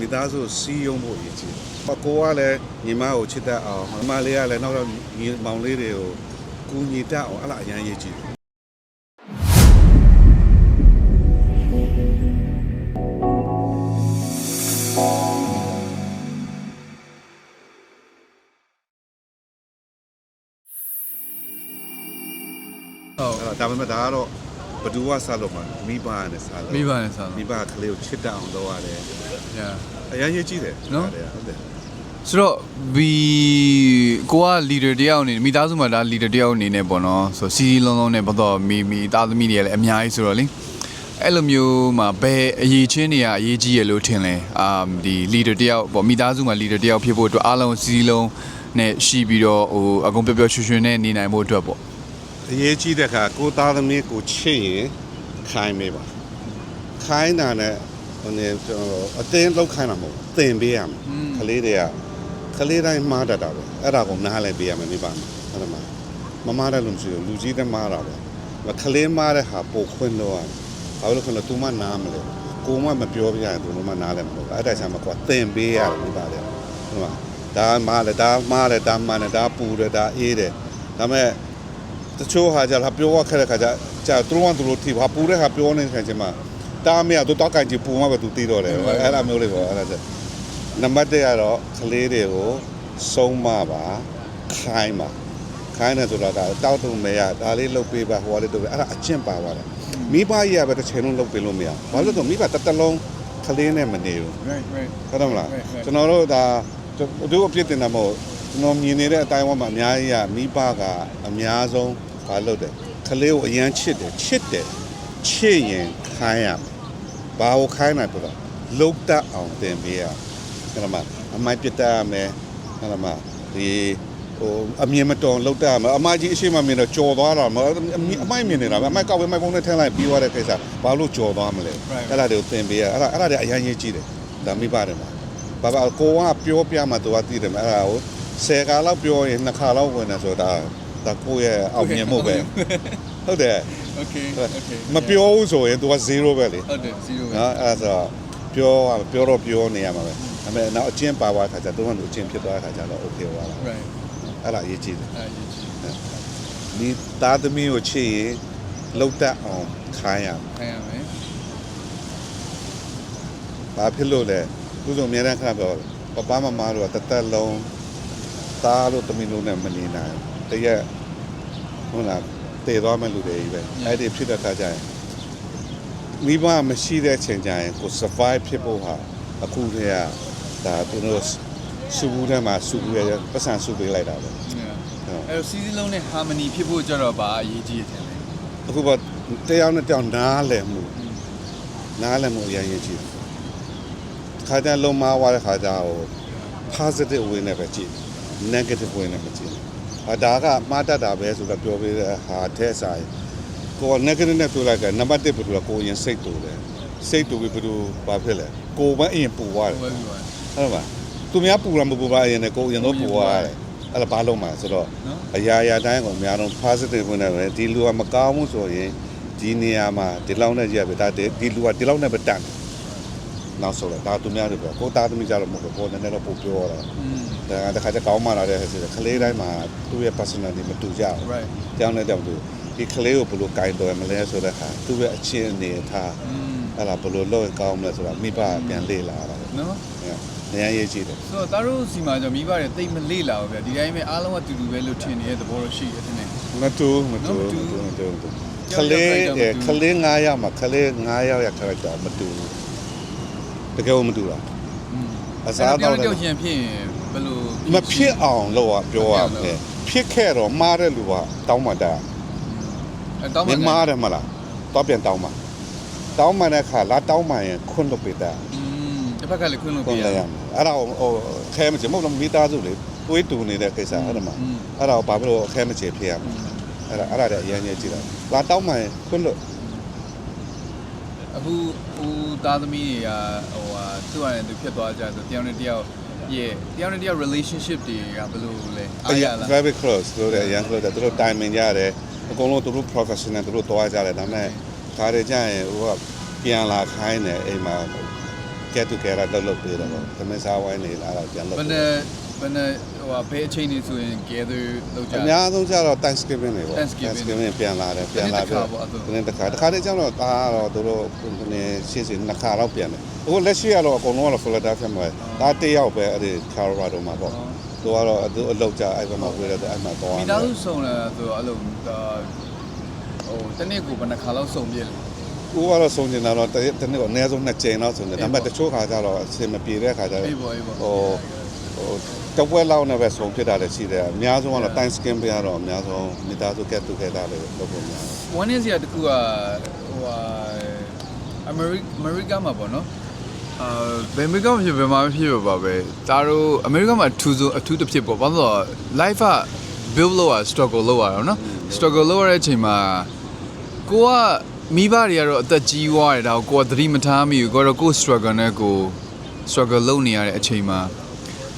မိသားစုစီးရုံးဖို့အရေးကြီးတယ်။ကိုကလည်းညီမကိုချစ်တတ်အောင်ညီမလေးကလည်းနောက်တော့ညီမောင်လေးတွေကိုကူညီတတ်အောင်အဲ့ဒါအရင်အရေးကြီးတယ်။ဟုတ်အဲ့ဒါဒါပေမဲ့ဒါကတော့ ဘယ်သူကစားလို့မှာမိဘနဲ့စားလို့မိဘနဲ့စားမိလို့ဘကလေးကိုချစ်တတ်အောင်လုပ်ရတယ်ညာအရင်ရေးကြည့်တယ်နော်ဟုတ်တယ်ဆိုတော့ဘီကိုက leader တယောက်အနေနဲ့မိသားစုမှာဒါ leader တယောက်အနေနဲ့ပေါ့နော်ဆိုစီစီလုံးလုံးနဲ့ပတ်တော့မိမိသားသမီးတွေလည်းအများကြီးဆိုတော့လေအဲ့လိုမျိုးမှာဘယ်အရေးချင်းတွေကအရေးကြီးရလို့ထင်လဲအာဒီ leader တယောက်ပေါ့မိသားစုမှာ leader တယောက်ဖြစ်ဖို့အတွက်အားလုံးစီစီလုံးနဲ့ရှိပြီးတော့ဟိုအကုန်ပျော်ပျော်ရွှင်ရွှင်နဲ့နေနိုင်ဖို့အတွက်ပေါ့ အရေးကြီးတဲ့ခါကိုသားသမီးကိုချစ်ရင်ခိုင်းမေးပါခိုင်းတာနဲ့ဟိုနေကျွန်တော်အတင်းလောက်ခိုင်းတာမဟုတ်ဘူးသင်ပေးရမယ်ကလေးတွေကကလေးတိုင်းမှားတတ်တာပဲအဲ့ဒါကိုနားလည်းပေးရမယ်မိဘမှာဟုတ်တယ်မလားမမားတဲ့လူမရှိဘူးလူကြီးတဲ့မားတာပဲကလေးမားတဲ့ဟာပိုခွင့်တော့ရတယ်ဘာလို့လဲဆိုတော့ तू မနားမလဲကိုမမပြောပြရင် तू မနားလည်းမလို့အဲ့ဒါချာမှာကွာသင်ပေးရတယ်မိဘတွေဟုတ်လားဒါမားတယ်ဒါမားတယ်ဒါမားတယ်ဒါပူတယ်ဒါအေးတယ်ဒါပေမဲ့ တချို့ဟာကြလာပြောရခက်တဲ့ခါကျကြာသူတို့ကသူတို့ထိပါပူတဲ့ဟာပြောနေတဲ့ခါကျမှတားမရသူတောက်ကန်ကြည့်ပူမှပဲသူတီးတော့တယ်အဲ့ဒါမျိုးလေးပေါ့အဲ့ဒါကျနံပါတ်1ကတော့ကလေးတွေကိုစုံမပါခိုင်းပါခိုင်းတယ်ဆိုတော့ဒါတောက်တုံမရဒါလေးလုတ်ပေးပါဟိုကလေးတုတ်ပေးအဲ့ဒါအကျင့်ပါသွားတယ်မိဘကြီးကပဲတစ်ချိန်လုံးလုတ်ပေးလို့မရဘာလို့လဲဆိုတော့မိဘတစ်တလုံးကလေးနဲ့မနေဘူး right right ဟုတ်တယ်မလားဟုတ်ဟုတ်ကျွန်တော်တို့ဒါတို့အပြစ်တင်တာမဟုတ်ကျွန်တော်မြင်နေတဲ့အတိုင်းအဝန်းမှာအများကြီးကမိဘကအများဆုံး မလုပ်တယ်ကလေးကိုအရန်ချစ်တယ်ချစ်တယ်ချစ်ရင်ခိုင်းရမယ်ဘာကိုခိုင်းနိုင်ပြတော့လုတ်တတ်အောင်သင်ပေးရကျွန်တော်မအမိုက်ပြတ်တတ်ရမယ်ကျွန်တော်မဒီဟိုအမြင်မတော်လုတ်တတ်ရမယ်အမကြီးအရှိမမြင်တော့ကြော်သွားတာမဟုတ်အမြင်အမိုက်မြင်နေတာပဲအမိုက်ကောက်ပဲမိုက်ပုံးနဲ့ထည့်လိုက်ပြီးသွားတဲ့ကိစ္စဘာလို့ကြော်သွားမလဲ Right. အဲ့ဒါတွေကိုသင်ပေးရအဲ့ဒါအဲ့ဒါတွေအရင်ရေးကြည့်တယ်ဒါမိပါတယ်မှာဘာဘာကိုကပြောပြမှသူကသိတယ်မအဲ့ဒါကိုဆယ်ခါလောက်ပြောရင်နှစ်ခါလောက်ဝင်တယ်ဆိုတာ ဒါကိုယ့်ရဲ့အောင်မြင်မှုပဲဟုတ်တယ် okay okay မပြောဘူးဆိုရင်သူက0ပဲလေဟုတ်တယ်0ပဲနော်အဲ့ဒါဆိုတော့ပြောပြောတော့ပြောနေရမှာပဲဒါပေမဲ့နောက်အချင်းပါသွားခါကျသူကလူအချင်းဖြစ်သွားခါကျတော့ okay သွားတာ right အဲ့ဒါအရေးကြီးတယ်အဲ့ဒီကြီးဒီသားသမီးကိုချစ်ရင်လှုပ်တတ်အောင်ခိုင်းရမယ်ခိုင်းရမယ်ဘာဖြစ်လို့လဲသူတို့အများနဲ့ခဏပြောပပမမတို့ကတသက်လုံးသားလို့သမီးလို့နဲ့မနေနိုင်ဘူး တရက်ဟုတ်လားတည်သွားမဲ့လူတွေကြီးပဲအဲ့ဒီဖြစ်တဲ့ခါကျရင်မိဘမရှိတဲ့ချိန်ကျရင်ကို survive ဖြစ်ဖို့ဟာအခုတည်းကဒါသူတို့စုဘူးထဲမှာစုဘူးရဲ့ပတ်စံစုပေးလိုက်တာပဲအဲ့တော့စီစီလုံးနဲ့ harmony ဖြစ်ဖို့ကြတော့ဘာအရေးကြီးတယ်လဲအခုပေါ့တယောက်နဲ့တယောက်နားလည်မှုနားလည်မှုအရင်ရေးကြည့်ခါကျရင်လုံးမသွားတဲ့ခါကျဟို positive way နဲ့ပဲကြည့် negative way နဲ့မကြည့်အ ဒါကမှားတတ်တာပဲဆိုတော့ပြောပေးတဲ့ဟာတဲ့ဆိုင်ကိုယ် negative နဲ့ပြောလိုက်ကနံပါတ်1ဘယ်လိုလဲကိုယ်ရင်စိတ်တူတယ်စိတ်တူပြီးဘယ်လိုဘာဖြစ်လဲကိုယ်မအရင်ပူသွားတယ်ဟုတ်ပြီပါဟုတ်ပါသူများပူတာမပူပါအရင်နဲ့ကိုယ်အရင်တော့ပူသွားတယ်အဲ့ဒါဘာလို့မှဆိုတော့နော်အရာရာတိုင်းကိုအများဆုံး positive ဝင်နေတယ်ဒီလူကမကောင်းဘူးဆိုရင်ဒီနေရာမှာဒီလောက်နဲ့ကြည့်ရပြီဒါဒီလူကဒီလောက်နဲ့ပဲတန်တယ် နောက်ဆုံးလဲဒါသူများတွေပေါ့ကိုသားသမီးကြတော့မဟုတ်ဘူးကိုနည်းနည်းတော့ပို့ပြောရတာဒါတခါတကောင်းမှလာတဲ့ဟဲ့ဆိုတော့ကလေးတိုင်းမှာသူ့ရဲ့ personality မတူကြဘူး right တောင်းတဲ့တောင်းသူဒီကလေးကိုဘယ်လိုကင်တော်မလဲဆိုတဲ့ဟာသူ့ရဲ့အချင်းအနေထားအဲ့ဒါဘယ်လိုလုပ်ရင်ကောင်းမလဲဆိုတာမိဘပြန်လေ့လာတာနော်နေရာရေးကြည့်တယ်ဆိုတော့တအားစီမှာကျွန်တော်မိဘတွေတိတ်မလေ့လာဘူးဗျဒီတိုင်းပဲအားလုံးကတူတူပဲလို့ထင်နေတဲ့သဘောတော့ရှိတယ်ထင်တယ်မတူမတူမတူမတူကလေးကလေး9ရောက်မှာကလေး9ရောက်ရ character မတူဘူး တကယ်ကိုမတူတာအစားအသောက်တကြောက်ရှင်ဖြစ်ရင်ဘယ်လိုမဖြစ်အောင်လို့ကပြောရတယ်ဖြစ်ခဲ့တော့မှားတဲ့လူကတောင်းမှတာအဲတောင်းမမှမှားတယ်မလားတော့ပြန်တောင်းမှတောင်းမှတဲ့အခါလာတောင်းမှရင်ခွန်းလုပ်ပေးတာတစ်ဖက်ကလည်းခွန်းလုပ်ခွပေးန်းရလိုက်ရမယ်အဲ့ဒါကိုဟိုခဲမချေမဟုတ်လားမိသားစုလေတွေးတူနေတဲ့ကိစ္စအဲ့ဒါမှာအဲ့ဒါကိုဘာဖြစ်လို့ခဲမချေဖြစ်ရမလဲအဲ့ဒါအဲ့ဒါလည်းအရင်ကြီးကြည့်တာလာတောင်းမှရင်ခွန်းလုပ် အခုဟိုသားသမီးတွေကဟိုဟာသူ့အနေနဲ့သူဖြစ်သွားကြဆိုတယောက်နဲ့တယောက်ရဲ့တယောက်နဲ့တယောက် relationship တွေကဘယ်လိုလဲအအားရရင်လား very close တို့တယ်အရင် close တယ်သူတို့ timing ရတယ်အကုန်လုံးသူတို့ professional သူတို့တွားကြတယ်ဒါပေမဲ့ခါရကြရင်ဟိုကပြန်လာခိုင်းတယ်အိမ်မှာက get together လုပ်လုပ်ပေးတယ်ပေါ့သမင်းစားဝိုင်းနေလာတော့ပြန်လုပ်ဘယ်နဲ့ ဘယ်နဲ့ဟိုဟာဘယ်အချိန်နေဆိုရင် gather လုပ်ကြ အများဆုံးကျတော့ Thanksgiving တွေပေါ့ Thanksgiving ပြန်လာတယ်ပြန်လာပြီးတစ်ခါပေါ့အဲ့ဒါဒီနေ့တစ်ခါတစ်ခါတည်းကျတော့ဒါကတော့သူတို့ဒီနေ့ရှေ့စီနှစ်ခါတော့ပြန်တယ်အခုလက်ရှိကတော့အကုန်လုံးကတော့ Philadelphia မှာဒါတစ်ယောက်ပဲအဲ့ဒီ Colorado မှာပေါ့သူကတော့သူအလုပ်ကြအဲ့ဘက်မှာဝေးတယ်အဲ့မှာသွားမိသားစုစုံတယ်ဆိုတော့အဲ့လိုဒါဟိုတနေ့ကိုဘယ်နှခါလောက်စုံပြည့်လဲဦးကတော့ဆုံးနေတာတော့တတနေ့ကအနည်းဆုံးနှစ်ကြိမ်လောက်ဆုံးတယ်ဒါပေမဲ့တချို့ခါကျတော့အဆင်မပြေတဲ့ခါကျတော့အေးပေါ့အေးပေါ့ဟို ဟိုတပွဲလောက်နဲ့ပဲဆုံးဖြစ်တာလည်းရှိတယ်အများဆုံးကတော့ Thanksgiving ပြရတော့အများဆုံးမိသားစု get together လေးလုပ်ဖို့များတယ်ဝမ်းနေစရာတကူကဟိုဟာအမေရိအမေရိကမှာပေါ့နော်အာဘယ်အမေရိကမှာဖြစ်ဘယ်မှာဖြစ်ပါပဲဒါတို့အမေရိကမှာအထူးဆုံးအထူးတစ်ဖြစ်ပေါ့ဘာလို့လဲဆိုတော့ life က build လို့ရ struggle လို့ရတော့နော် struggle လို့ရတဲ့အချိန်မှာကိုကမိဘတွေကတော့အသက်ကြီးသွားတယ်ဒါကိုကိုကသတိမထားမိဘူးကိုကတော့ကိုယ် struggle နဲ့ကို struggle လုပ်နေရတဲ့အချိန်မှာ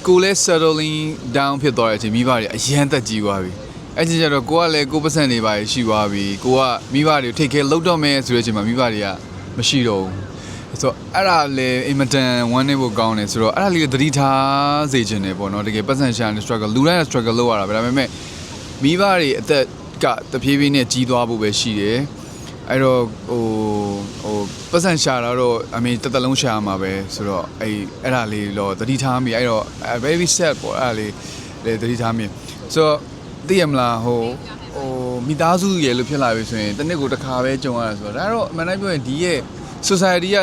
ကိုလည်း settling down ဖြစ်သွားတဲ့အချိန်မိဘတွေအရန်သက်ကြီးသွားပြီအဲ့ဒီကျတော့ကိုကလည်းကိုပတ်စံနေပါရှိသွားပြီကိုကမိဘတွေကို take care လုပ်တော့မယ်ဆိုတဲ့အချိန်မှာမိဘတွေကမရှိတော့ဘူးဆိုတော့အဲ့ဒါလေအင်မတန်ဝမ်းနေဖို့ကောင်းတယ်ဆိုတော့အဲ့ဒါလေးကိုသတိထားစေချင်တယ်ပေါ့နော်တကယ်ပတ်စံရှာနေ struggle လူတိုင်းက struggle လုပ်ရတာပဲဒါပေမဲ့မိဘတွေအသက်ကတဖြည်းဖြည်းနဲ့ကြီးသွားဖို့ပဲရှိတယ် အဲ့တော့ဟိုဟိုပတ်စံရှာတာတော့အမေတစ်သက်လုံးရှာမှာပဲဆိုတော့အဲ့အဲ့ဒါလေးတော့သတိထားမိအဲ့တော့ baby set ပေါ့အဲ့ဒါလေးလေသတိထားမိဆိုတော့သိရမလားဟိုဟိုမိသားစုရယ်လို့ဖြစ်လာပြီဆိုရင်တစ်နှစ်ကိုတစ်ခါပဲကြုံရတာဆိုတော့ဒါတော့အမှန်တမ်းပြောရင်ဒီရဲ့ society က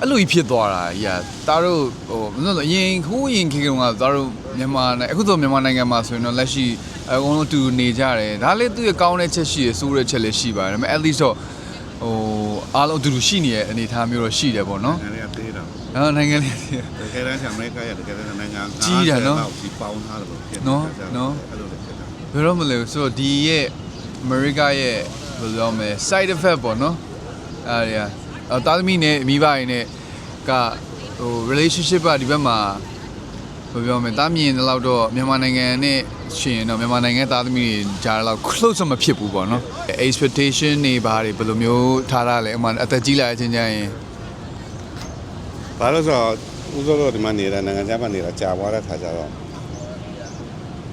အဲ့လိုကြီးဖြစ်သွားတာကြီးอ่ะဒါတို့ဟိုဘာလို့လဲအရင်ခိုးရင်ခေကုံကဒါတို့မြန်မာနိုင်ငံအခုတော့မြန်မာနိုင်ငံမှာဆိုရင်တော့လက်ရှိ အကုန်လုံးတူနေကြတယ်ဒါလည်းသူ့ရဲ့ကောင်းတဲ့ချက်ရှိရဆိုးတဲ့ချက်လည်းရှိပါတယ်ဒါပေမဲ့ at least တော့ဟိုအားလုံးအတူတူရှိနေတဲ့အနေအထားမျိုးတော့ရှိတယ်ပေါ့နော်နိုင်ငံရေးသေးတာနော်နိုင်ငံလေး တကယ်တမ်းဆံမရိကရတကယ်တမ်းနိုင်ငံကြီးတာနော်ဒီပေါင်းထားတယ်လို့ဖြစ်နော်နော် အဲ့လိုလည်းဖြစ်တာဘယ်တော့မလဲဆိုတော့ဒီရဲ့ America ရဲ့ဘယ်လိုပြောမလဲ side effect ပေါ့နော်အဲ့ဒါတွေကတာသမီနဲ့မိဘတွေနဲ့ကဟို relationship ကဒီဘက်မှာ ဘယ်လိုပြောမလဲတာမြင်တဲ့လောက်တော့မြန်မာနိုင်ငံနဲ့ရှင်ရင်တော့မြန်မာနိုင်ငံသားသမီးတွေကြားတဲ့လောက် close မဖြစ်ဘူးပေါ့နော် expectation တွေဘာတွေဘယ်လိုမျိုးထားရလဲအမှအသက်ကြီးလာတဲ့အချိန်ကျရင်ဘာလို့ဆိုတော့ဦးစောတော့ဒီမှာနေတာနိုင်ငံခြားမှာနေတာကြာသွားတဲ့ခါကျတော့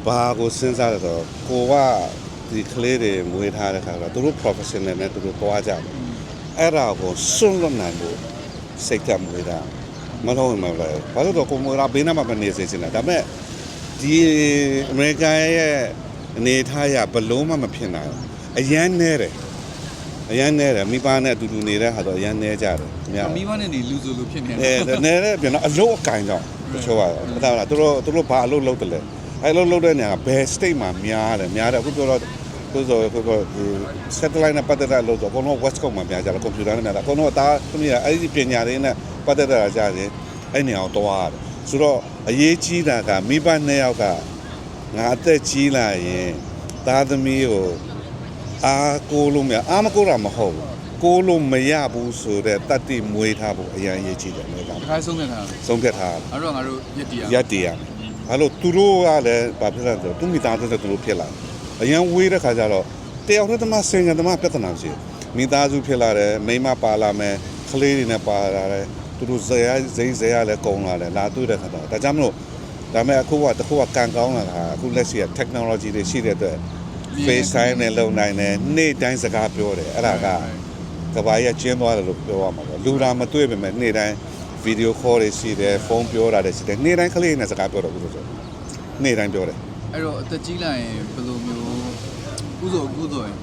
ဘာကိုစဉ်းစားရတော့ကိုကဒီကလေးတွေမွေးထားတဲ့ခါတော့သူတို့ professional နဲ့သူတို့သွားကြတယ်အဲ့ဒါကိုစွန့်လွတ်နိုင်ဖို့စိတ်ကမွေးတာ မဟုတ်ဘူးမဟုတ်လားဘာလို့တော့ကိုမွေးတာဘေးနားမှာမနေစေချင်တာဒါပေမဲ့ဒီအမေရိကန်ရဲ့အနေထားရဘလုံးမှမဖြစ်နိုင်ဘူးအရန်နဲတယ်အရန်နဲတယ်မိဘနဲ့အတူတူနေတဲ့ဟာတော့အရန်နဲကြတယ်အများမိဘနဲ့နေလူဆိုလူဖြစ်နေတအဲယ်နဲတဲ့ပြန်တော့အလုတ်အကင်ကြောင့်တချို့ကမသားလားသူတို့သူတို့ဘာအလုတ်လုပ်တယ်လဲအဲအလုတ်လုပ်တဲ့နေရာကဘယ် state မှာများတယ်များတယ်အခုပြောတော့သူဆိုခုကဒီ satellite နဲ့ပတ်သက်တဲ့အလုပ်တော့အကုန်လုံး west coast မှာများကြတယ်ကွန်ပျူတာနဲ့များတာအကုန်လုံးအသားသူမြင်အဲ့ဒီပညာတွေနဲ့ ပတ်သက်တာကြားတယ်အဲ့နေအောင်တွားတယ်ဆိုတော့အရေးကြီးတာကမိဘနှစ်ယောက်ကငါအသက်ကြီးလာရင်သားသမီးကိုအားကိုးလို့မရအားမကိုးတာမဟုတ်ဘူးကိုးလို့မရဘူးဆိုတဲ့တတ်တိမွေးထားဖို့အရင်အရေးကြီးတယ်လေကတခါဆုံးတဲ့ခါဆုံးဖြတ်ထားအဲ့တော့ငါတို့ရက်တီးရရက်တည်ရမယ်။အဲ့လိုသူတို့ကလည်းဘာဖြစ်လဲဆိုတော့သူမိသားစုနဲ့သူတို့ဖြစ်လာတယ်။အရင်ဝေးတဲ့ခါကျတော့တယောက်တည်းတမစင်ကတမပြဿနာရှိတယ်။မိသားစုဖြစ်လာတယ်မိန်းမပါလာမယ်ကလေးတွေနဲ့ပါလာတယ် သူတို့ဇေယဇိဇေယလည်းကုံလာတယ်လာတွေ့တဲ့ခါတော့ဒါကြောင့်မလို့ဒါပေမဲ့အခုကတခုကကန်ကောင်းလာတာအခုလက်ရှိက technology တွေရှိတဲ့အတွက် FaceTime နဲ့လုံနိုင်တယ်နေ့တိုင်းစကားပြောတယ်အဲ့ဒါကကဘာကြီးကကျင်းသွားတယ်လို့ပြောရမှာပေါ့လူလာမတွေ့ပေမဲ့နေ့တိုင်းဗီဒီယိုခေါ်တွေရှိတယ်ဖုန်းပြောတာတွေရှိတယ်နေ့တိုင်းကလေးနဲ့စကားပြောတော့ဘူးလို့ဆိုနေ့တိုင်းပြောတယ်အဲ့တော့အသက်ကြီးလာရင်ဘယ်လိုမျိုးကုသိုလ်ကုသိုလ်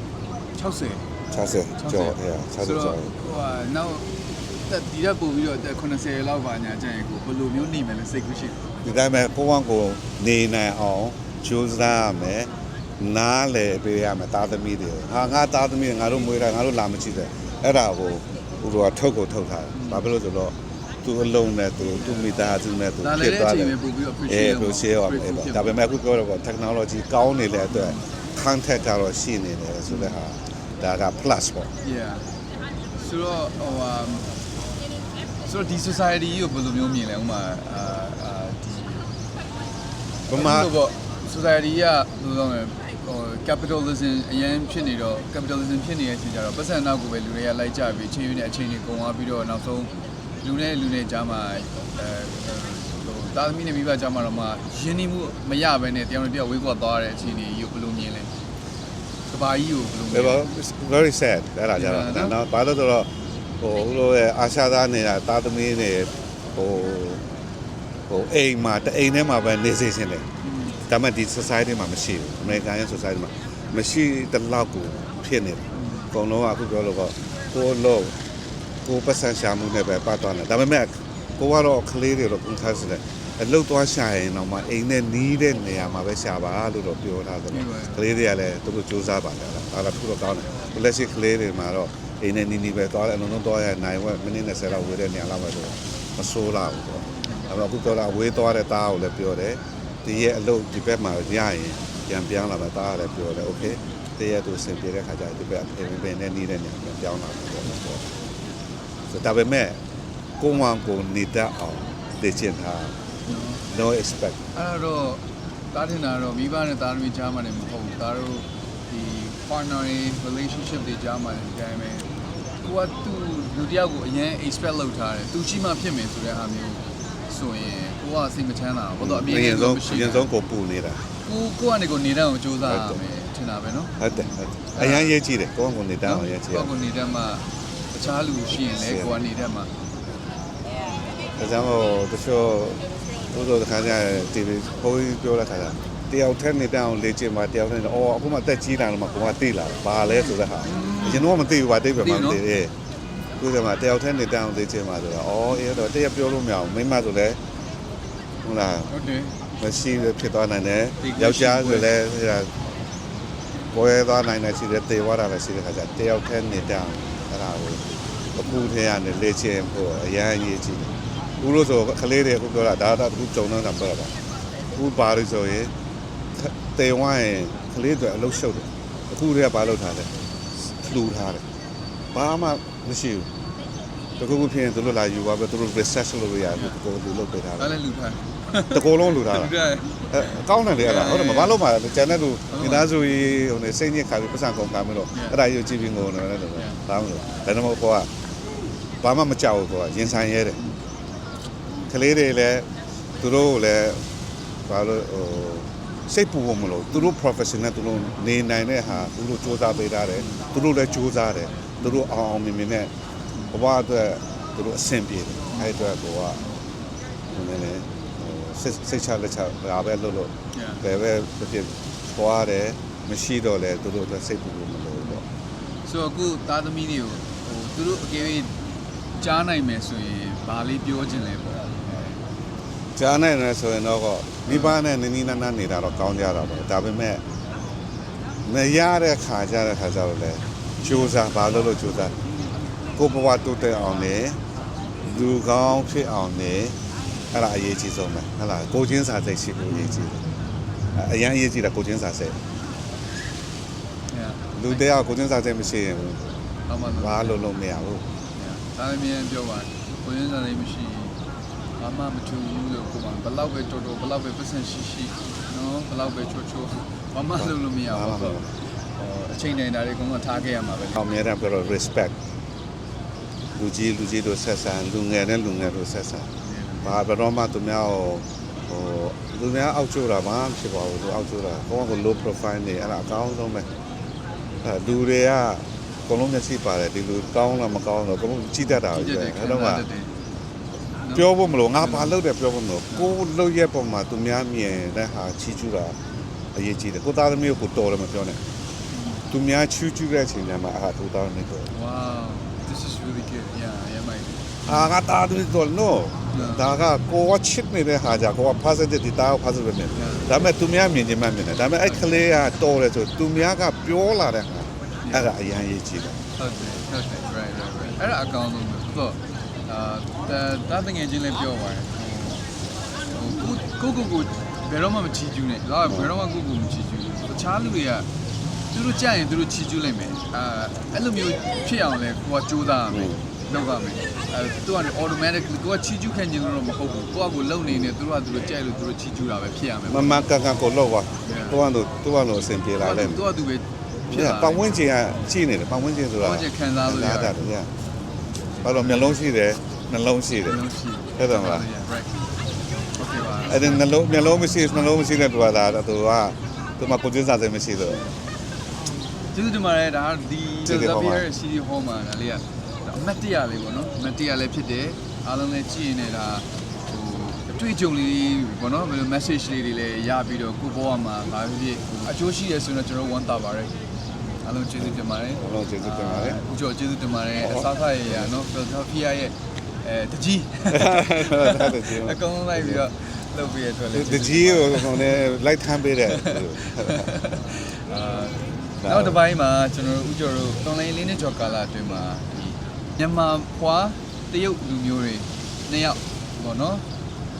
60 60ကျော်အဲ60ကျော်ဟိုဟာနောက် တက်ဒီရက်ပို့ပြီးတော့အသက်80လောက်ပါညာကျရင်ကိုဘယ်လိုမျိုးနေမယ်လဲစိတ်ကူးရှိတယ်ဒီတိုင်းပဲကိုယ့်ဝကိုနေနိုင်အောင်ကြိုးစားရမယ်နားလေပေးရမယ်သားသမီးတွေဟာငါသားသမီးငါတို့မွေးတာငါတို့လာမကြည့်တယ်အဲ့ဒါကိုဦးတို့ကထုတ်ကိုထုတ်ထားတယ်ဘာဖြစ်လို့ဆိုတော့သူအလုံးနဲ့သူသူမိသားစုနဲ့သူဒါဖြလည်းစ်သွားအတချိန်ယ်ပဲပို့ပြီးတော့အဲ appreciate ဘယ်ရှေးရမယ်ပေါ့ဒါပေမဲ့အခုပြောတော့ technology ကောင်းနေတဲ့အတွက် contact ကတော့ရှိနေတယ်ဆိုတဲ့ဟာဒါက plus ပေါ့ yeah ဆိုတော့ဟိုဟာ ဆိုတော့ဒီ society ကိုဘယ်လိုမျိုးမြင်လဲဥမာအာအာဒီဗမာအဲ့လိုပေါ့ society ကဘယ်လိုလဲဟို capitalism အရင်ဖြစ်နေတော့ capitalism ဖြစ်နေတဲ့အချိန်ကျတော့ပတ်စံနောက်ကိုပဲလူတွေကလိုက်ကြပြီးချိန်ရင်းနဲ့အချိန်တွေကုန်သွားပြီးတော့နောက်ဆုံးလူနဲ့လူနဲ့ကြားမှာအဲဟိုတာသမီနဲ့မိဘကြားမှာတော့မှယဉ်နေမှုမရဘဲနဲ့တရားနဲ့တရားဝေးကွာသွားတဲ့အခြေအနေကြီးကိုဘယ်လိုမြင်လဲကဘာကြီးကိုဘယ်လိုမြင်ဒါလဲပေမဲ့ very sad အဲ့ဒါကြတော့နော်နော်ဘာလို့လဲဆိုတော့ ဟိုဦးလိုရဲ့အာရှသားနေတာတာသမီနေဟိုဟိုအိမ်မှာတအိမ်ထဲမှာပဲနေစေချင်တယ်ဒါပေမဲ့ဒီ society မှာမရှိဘူး American ရဲ့ society မှာမရှိတလောက်ကိုဖြစ်နေတယ်အကုန်လုံးကအခုပြောလို့ပေါ့ကိုလို့ကိုပတ်စံရှာမှုနဲ့ပဲပတ်သွားတယ်ဒါပေမဲ့ကိုကတော့ကလေးတွေတော့ပုံထားစတယ်အလုတ်သွားရှာရင်တော့မှအိမ်နဲ့နီးတဲ့နေရာမှာပဲရှာပါလို့တော့ပြောထားတယ်ကလေးတွေကလည်းသူတို့စူးစမ်းပါကြတာဒါလည်းခုတော့ကောင်းတယ်လက်ရှိကလေးတွေမှာတော့ အိမ်နဲ့နီးနီးပဲသွားတယ်အလုံးလုံးသွားရနိုင်ဝက်မိနစ်20လောက်ဝေးတဲ့နေရာလောက်ပဲတော့မဆိုးလာဘူးပေါ့အဲ့တော့အခုတော့လာဝေးသွားတဲ့သားကိုလည်းပြောတယ်ဒီရဲ့အလုပ်ဒီဘက်မှာရရင်ပြန်ပြောင်းလာမှာသားကလည်းပြောတယ်โอเคတည့်ရသူစင်ပြေတဲ့ခါကျရင်ဒီဘက်အိမ်ပင်နဲ့နီးတဲ့နေရာပြန်ပြောင်းလာမှာပေါ့ဆိုတော့ဒါပေမဲ့ကိုယ်မှကိုယ်နေတတ်အောင်သိချင်တာ no expect အဲ့တော့တားထင်တာတော့မိဘနဲ့တာသမီကြားမှာလည်းမဟုတ်ဘူးဒါတို့ဒီ partner relationship တွေကြားမှာလည်းဒီတိုင်းပဲ ကိုကသူ့လူတစ်ယောက်ကိုအရင် expect လုပ်ထားတယ်သူရှိမှဖြစ်မယ်ဆိုတဲ့ဟာမျိုးဆိုရင်ကိုကစိတ်မချမ်းသာဘူးဘာလို့အမြင်အရင်ဆုံးဆုံးမရှိအရင်ဆုံးကိုပူနေတာကိုကိုကနေကိုနေတတ်အောင်စူးစမ်းရမယ်ထင်တာပဲနော်ဟုတ်တယ်ဟုတ်တယ်အရန်ရေးကြည့်တယ်ကိုယ့်ကိုယ်နေတတ်အောင်ရေးကြည့်ရကိုကိုနေတတ်မှတခြားလူရှိရင်လည်းကိုကနေတတ်မှဒါကြောင့်မို့တချို့ဘုရားတခါကျတီဗီဘိုးကြီးပြောတဲ့ခါကျ တယောက်ထက်နေတတ်အောင်လေ့ကျင့်ပါတယောက်ထက်နေအော်အခုမှတက်ကြီးလာတော့မှကိုကသိလာဘာလဲဆိုတဲ့ဟာအရင်တော့မသိဘူးပါတိတ်ပဲမှမသိသေးခုကမှတယောက်ထက်နေတတ်အောင်လေ့ကျင့်ပါဆိုတော့အော်အေးတော့တရက်ပြောလို့မရအောင်မိမဆိုလဲဟုတ်လားဟုတ်တယ်မရှိဖြစ်သွားနိုင်တယ်ယောက်ျားဆိုလည်းဟိုဘောရဲသွားနိုင်တယ်ရှိတယ်တေဝါတာလည်းရှိတဲ့ခါကျတယောက်တည်းနေတောင်အဲ့ဒါကိုအခုထဲကနေလေ့ကျင့်ဖို့အရန်အရေးကြီးတယ်ဘူးလို့ဆိုကလေးတွေအခုပြောတာဒါတော့အခုကြုံတော့တာပြောတာပါဘူးပါလို့ဆိုရင် တေဝါရင်ကလေးတွေအလုပ်ရှုပ်တယ်အခုတည်းကဘာလုပ်ထားလဲလှူထားတယ်ဘာမှမရှိဘူးတကူကူဖြစ်ရင်သူတို့လာယူပါပဲသူတို့ research လုပ်လို့ရတယ်ကိုယ်လူလုပ်ပေးထားဒါတယ်လည်းလူထားတကောလုံးလှူထားတာလူထားအဲကောင်းတယ်လေအဲ့ဒါဟုတ်တယ်မဘာလို့မှကျန်တဲ့လူမိသားစုကြီးဟိုနေစိတ်ညစ်ခါပြီးပတ်စံကုန်ခါမလို့အဲ့ဒါကြီးကိုကြည့်ပြီးငိုနေတယ်လို့ဒါမှမဟုတ်ဒါမှမဟုတ်ကောကဘာမှမကြောက်ဘူးကောကရင်ဆိုင်ရဲတယ်ကလေးတွေလည်းသူတို့ကိုလည်းဘာလို့ဟို စိတ်ပူဖို့မလို့သူတို့ professional သူတို့နေနိုင်တဲ့ဟာသူတို့စူးစမ်းပေးထားတယ်သူတို့လည်းစူးစမ်းတယ်သူတို့အောင်အောင်မြင်မြင်နဲ့ဘဝအတွက်သူတို့အဆင်ပြေတယ်အဲ့အတွက်ကောကနည်းနည်းလေးဟိုစိတ်စိတ်ချလက်ချဒါပဲလုပ်လို့ဘယ်ပဲဖြစ်ဖြစ်သွားတယ်မရှိတော့လဲသူတို့လည်းစိတ်ပူလို့မလို့ပေါ့ဆိုတော့အခုသားသမီးတွေကိုဟိုသူတို့အကယ်၍ကြားနိုင်မယ်ဆိုရင်ဘာလေးပြောချင်လဲပေါ့ ကြားနိုင်တယ်ဆိုရင်တော့ကောမိဘနဲ့နင်းနီးနားနားနေတာတော့ကောင်းကြတာပဲဒါပေမဲ့မရတဲ့ခါကြတဲ့ခါကြတော့လေကြိုးစားဘာလို့လို့ကြိုးစားကိုဘဝတိုးတက်အောင်နေလူကောင်းဖြစ်အောင်နေအဲ့ဒါအရေးကြီးဆုံးပဲဟုတ်လားကိုချင်းစာစိတ်ရှိဖို့အရေးကြီးတယ်အဲ့အရင်အရေးကြီးတာကိုချင်းစာစိတ်ညာလူတရားကိုချင်းစာစိတ်မရှိရင်အမှန်ဘာလို့လို့မရဘူးဒါလည်းမြန်ပြောပါကိုရင်းစားလေးမရှိ ဘာမှမထူဘူးလို့ကိုကဘလောက်ပဲတော်တော်ဘလောက်ပဲပတ်စံရှိရှိနော်ဘလောက်ပဲချိုးချိုးဘာမှလုပ်လို့မရဘူးပေါ့ဟိုအချိန်တိုင်းဒါတွေကတော့ထားခဲ့ရမှာပဲလေအောင်မြဲတမ်းပြောတော့ respect လူကြီးလူကြီးတို့ဆက်ဆံလူငယ်နဲ့လူငယ်တို့ဆက်ဆံဘာဘယ်တော့မှသူများဟိုဟိုလူများအောက်ကျတာမှဖြစ်ပါဘူးသူအောက်ကျတာကိုကကို low profile နေအဲ့ဒါအကောင်းဆုံးပဲအဲလူတွေကဘလုံးမျက်စိပါတယ်ဒီလူကောင်းလားမကောင်းတော့ဘလုံးကြည့်တတ်တာကြည့်ပဲတဲ့အဲ့တော့ကတယ် ပြောဖို့မလို့ငါဘာလုပ်တယ်ပြောဖို့မလို့ကိုလုပ်ရဲ့ပုံမှာသူများမြင်တဲ့ဟာချီးကျူးတာအရေးကြီးတယ်ကိုသားသမီးကိုတော်တယ်မပြောနဲ့သူများချူးကျူးတဲ့အချိန်ကျမှအာသူသားသမီးကို Wow this is really good yeah yeah my အာငါတာသူတော်နော် Yeah. ဒါကကိုကချစ်နေတဲ့ဟာကြကိုက positive ဒီတာကို positive နဲ့ Yeah. ဒါပေမဲ့သူများမြင်ချင်မှမြင်တယ်ဒါပေမဲ့အဲ့ကလေးကတော်တယ်ဆိုသူများကပြောလာတဲ့ဟာအဲ့ဒါအရန်ရေးကြည့်တယ်ဟုတ်တယ်ဟုတ်တယ် right right right အဲ့ဒါအကောင်းဆုံးပဲဆိုတော့ အာတာတာငယ်ချင်းလည်းပြောပါတယ်ဟိုကိုကိုကိုဘယ်တော့မှမချီကျူးနဲ့လာဘယ်တော့မှကိုကိုမချီကျူးဘူးတခြားလူတွေကသူတို့ကြရင်သူတို့ချီကျူးလိုက်မယ်အာအဲ့လိုမျိုးဖြစ်အောင်လဲကိုကကြိုးစားရမယ်လုပ်ရမယ်အဲသူက automatically ကိုကချီကျူးခံခြင်းလို့မဟုတ်ဘူးကိုကကိုလုံနေနေသူတို့ကသူတို့ကြိုက်လို့သူတို့ချီကျူးတာပဲဖြစ်ရမယ်မမကန်ကန်ကိုလောက်ပါ Yeah. သူကတော့သူကတော့အဆင်ပြေလာလဲသူကသူပဲဖြစ်လာပတ်ဝန်းကျင်ကကြည့်နေတယ်ပတ်ဝန်းကျင်ဆိုတာပတ်ဝန်းကျင်ခံစားလို့ရတယ်ရတယ်ဗျာ ဘာလို့မျက်လုံးရှိတယ်နှလုံးရှိတယ်လုံးရှိဟုတ်တယ်မလား right okay ပါအဲ့ဒီနှလုံးနှလုံးမရှိနှလုံးမရှိတဲ့သူကဒါသူကသူမှကိုကျင်းစားစိတ်မရှိတော့ကျေးဇူးတင်ပါတယ်ဒါဒီကျေးဇူးတင်ပါ Xavier CD Home မှာဒါလေးကအမတ်တရလေးပေါ့နော်အမတ်တရလေးဖြစ်တယ်အားလုံးလည်းကြည့်နေဒါဟိုအတွေ့အကြုံလေးပေါ့နော်ဘယ်လို message လေးတွေလည်းရပြီးတော့ကိုဘောမှာဗာဖြစ်ဖြစ်အကျိုးရှိရဆိုတော့ကျွန်တော်ဝမ်းသာပါတယ် အားလုံးကျေးဇူးတင်ပါတယ်ဘလုံးကျေးဇူးတင်ပါတယ်ဦးကျော်ကျေးဇူးတင်ပါတယ်အစားစားရရနော် Philadelphia ရဲ့အဲတကြီးတကြီးအကုန်လုံးလိုက်ပြီးတော့လုပ်ပြီးရတဲ့အတွက်လည်းတကြီးကိုဟိုနဲ့လိုက်ထမ်းပေးတယ်အာနောက်တစ်ပိုင်းမှာကျွန်တော်တို့ဦးကျော်တို့ online လေးနဲ့ကျော်ကာလာအတွင်းမှာဒီမြန်မာဖွာတရုတ်လူမျိုးတွေနှစ်ယောက်ပေါ့နော်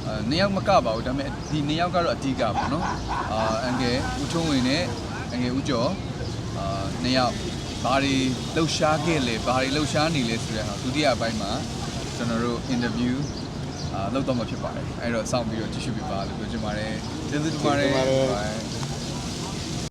အာနှစ်ယောက်မကပါဘူးဒါပေမဲ့ဒီနှစ်ယောက်ကတော့အဓိကပေါ့နော်အာအန်ကယ်ဦးထုံးဝင်နဲ့အန်ကယ်ဦးကျော်အာ နှစ်ယောက်ဘာတွေလှုပ်ရှားခဲ့လဲဘာတွေလှုပ်ရှားနေလဲဆိုတဲ့ဟာဒုတိယအပိုင်းမှာကျွန်တော်တို့ interview အာလုပ်တော့မှာဖြစ်ပါတယ်အဲ့တော့စောင့်ပြီးတော့ကြည့်ရှုပြပါလို့ပြောချင်ပါတယ်ကျေးဇူးတင်ပါတယ်